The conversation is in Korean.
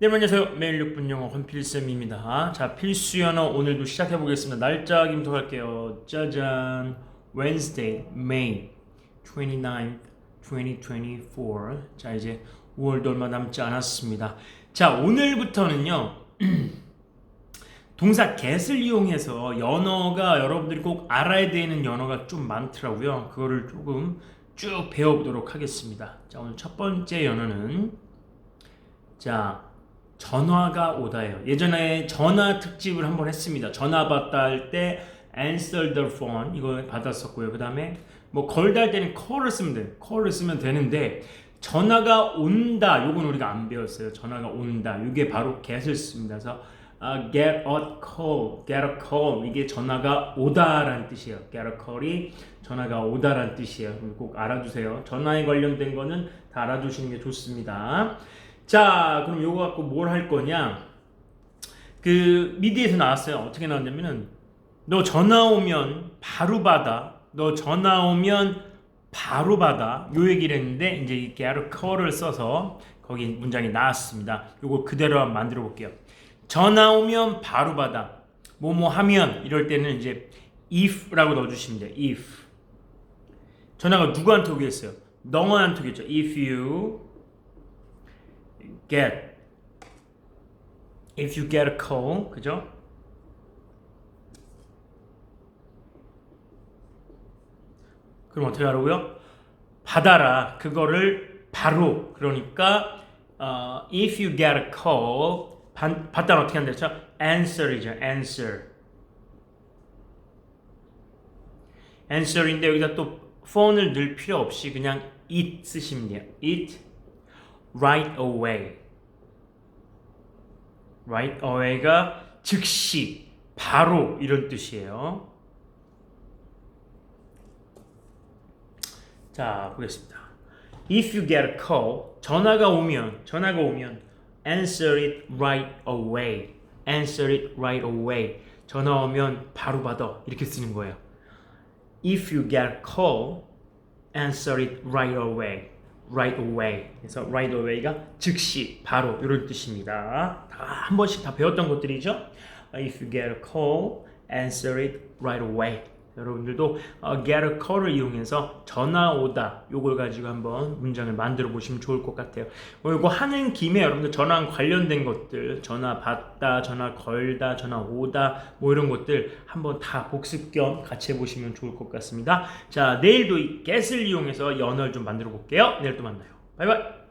네, 안녕하세요. 매일 6분 영어 권필쌤입니다. 자, 필수 연어 오늘도 시작해 보겠습니다. 날짜 김토 갈게요. 짜잔. Wednesday, May 29th, 2024. 자, 이제 5월도 얼마 남지 않았습니다. 자, 오늘부터는요. 동사 get을 이용해서 연어가 여러분들이 꼭 알아야 되는 연어가 좀 많더라고요. 그거를 조금 쭉 배워보도록 하겠습니다. 자, 오늘 첫 번째 연어는 자, 전화가 오다예요. 예전에 전화 특집을 한번 했습니다. 전화 받다 할 때 answer the phone 이거 받았었고요. 그 다음에 뭐 걸다 할 때는 call을 쓰면 돼요. call을 쓰면 되는데 전화가 온다. 요건 우리가 안 배웠어요. 전화가 온다. 이게 바로 get을 씁니다. 그래서 아, get a call, get a call 이게 전화가 오다라는 뜻이에요. get a call이 전화가 오다라는 뜻이에요. 꼭 알아두세요. 전화에 관련된 거는 다 알아두시는 게 좋습니다. 자, 그럼 요거 갖고 뭘 할 거냐? 그 미디에서 나왔어요. 어떻게 나왔냐면은 너 전화 오면 바로 받아. 너 전화 오면 바로 받아. 요 얘기를 했는데 이제 이 call을 써서 거기 문장이 나왔습니다. 요거 그대로 한번 만들어 볼게요. 전화 오면 바로 받아. 뭐뭐 하면 이럴 때는 이제 if라고 넣어 주시면 돼요. if. 전화가 누구한테 오겠어요? 너한테 오겠죠. if you get. If you get a call 그죠? 그럼 어떻게 하라고요? 받아라. 그거를 바로. 그러니까 어, if you get a call 받, 받다는 어떻게 한다 죠? answer이죠. answer. answer인데 여기다 또 phone을 넣을 필요 없이 그냥 it 쓰시면 돼요. it right away. right away가 즉시, 바로 이런 뜻이에요. 자, 보겠습니다. If you get a call, 전화가 오면, 전화가 오면 answer it right away. answer it right away. 전화 오면 바로 받아. 이렇게 쓰는 거예요. If you get a call, answer it right away. Right away. 그래서 right away가 즉시, 바로 이런 뜻입니다. 다 한 번씩 다 배웠던 것들이죠. If you get a call, answer it right away. 여러분들도 어, get a call을 이용해서 전화 오다 요걸 가지고 한번 문장을 만들어 보시면 좋을 것 같아요. 어, 이거 하는 김에 여러분들 전화 관련된 것들, 전화 받다, 전화 걸다, 전화 오다 뭐 이런 것들 한번 다 복습 겸 같이 해보시면 좋을 것 같습니다. 자 내일도 이 get을 이용해서 연어를 좀 만들어 볼게요. 내일 또 만나요. 바이바이.